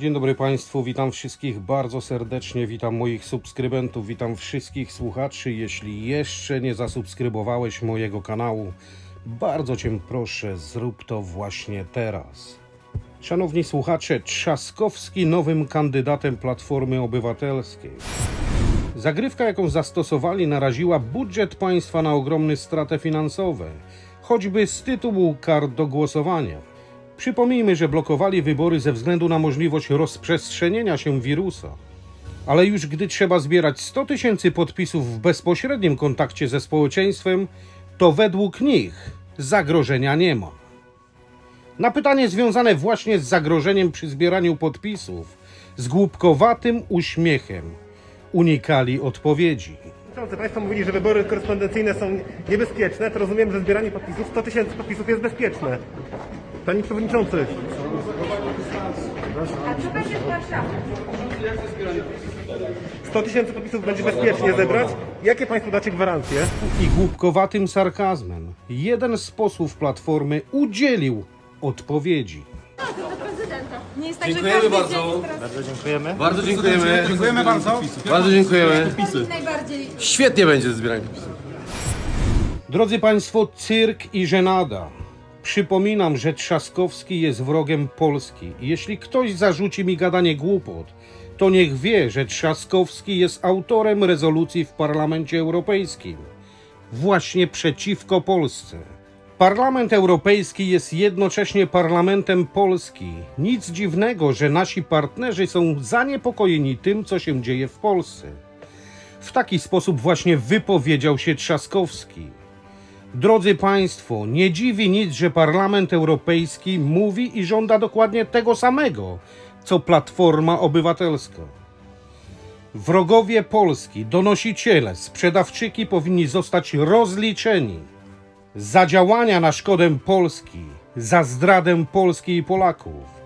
Dzień dobry Państwu, witam wszystkich bardzo serdecznie, witam moich subskrybentów, witam wszystkich słuchaczy. Jeśli jeszcze nie zasubskrybowałeś mojego kanału, bardzo Cię proszę, zrób to właśnie teraz. Szanowni słuchacze, Trzaskowski nowym kandydatem Platformy Obywatelskiej. Zagrywka, jaką zastosowali, naraziła budżet państwa na ogromne straty finansowe, choćby z tytułu kar do głosowania. Przypomnijmy, że blokowali wybory ze względu na możliwość rozprzestrzenienia się wirusa. Ale już gdy trzeba zbierać 100 tysięcy podpisów w bezpośrednim kontakcie ze społeczeństwem, to według nich zagrożenia nie ma. Na pytanie związane właśnie z zagrożeniem przy zbieraniu podpisów, z głupkowatym uśmiechem unikali odpowiedzi. Państwo mówili, że wybory korespondencyjne są niebezpieczne, to rozumiem, że zbieranie podpisów, 100 tysięcy podpisów jest bezpieczne. Panie Przewodniczący, A co będzie w Warszawie? 100 tysięcy podpisów będzie bezpiecznie zebrać. Jakie Państwo dacie gwarancje? I głupkowatym sarkazmem jeden z posłów Platformy udzielił odpowiedzi. Do prezydenta. Nie jest tak, Dziękujemy że każdy bardzo. dzień teraz Bardzo dziękujemy. Bardzo dziękujemy. Dziękujemy bardzo. Bardzo dziękujemy. najbardziej Świetnie będzie zbieranie podpisów. Drodzy Państwo, cyrk i żenada. Przypominam, że Trzaskowski jest wrogiem Polski. Jeśli ktoś zarzuci mi gadanie głupot, to niech wie, że Trzaskowski jest autorem rezolucji w Parlamencie Europejskim. Właśnie przeciwko Polsce. Parlament Europejski jest jednocześnie parlamentem Polski. Nic dziwnego, że nasi partnerzy są zaniepokojeni tym, co się dzieje w Polsce. W taki sposób właśnie wypowiedział się Trzaskowski. Drodzy Państwo, nie dziwi nic, że Parlament Europejski mówi i żąda dokładnie tego samego, co Platforma Obywatelska. Wrogowie Polski, donosiciele, sprzedawczyki powinni zostać rozliczeni za działania na szkodę Polski, za zdradę Polski i Polaków.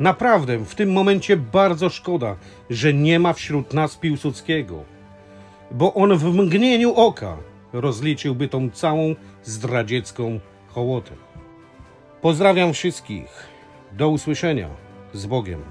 Naprawdę, w tym momencie bardzo szkoda, że nie ma wśród nas Piłsudskiego bo on w mgnieniu oka rozliczyłby tą całą zdradziecką hołotę. Pozdrawiam wszystkich. Do usłyszenia. Z Bogiem.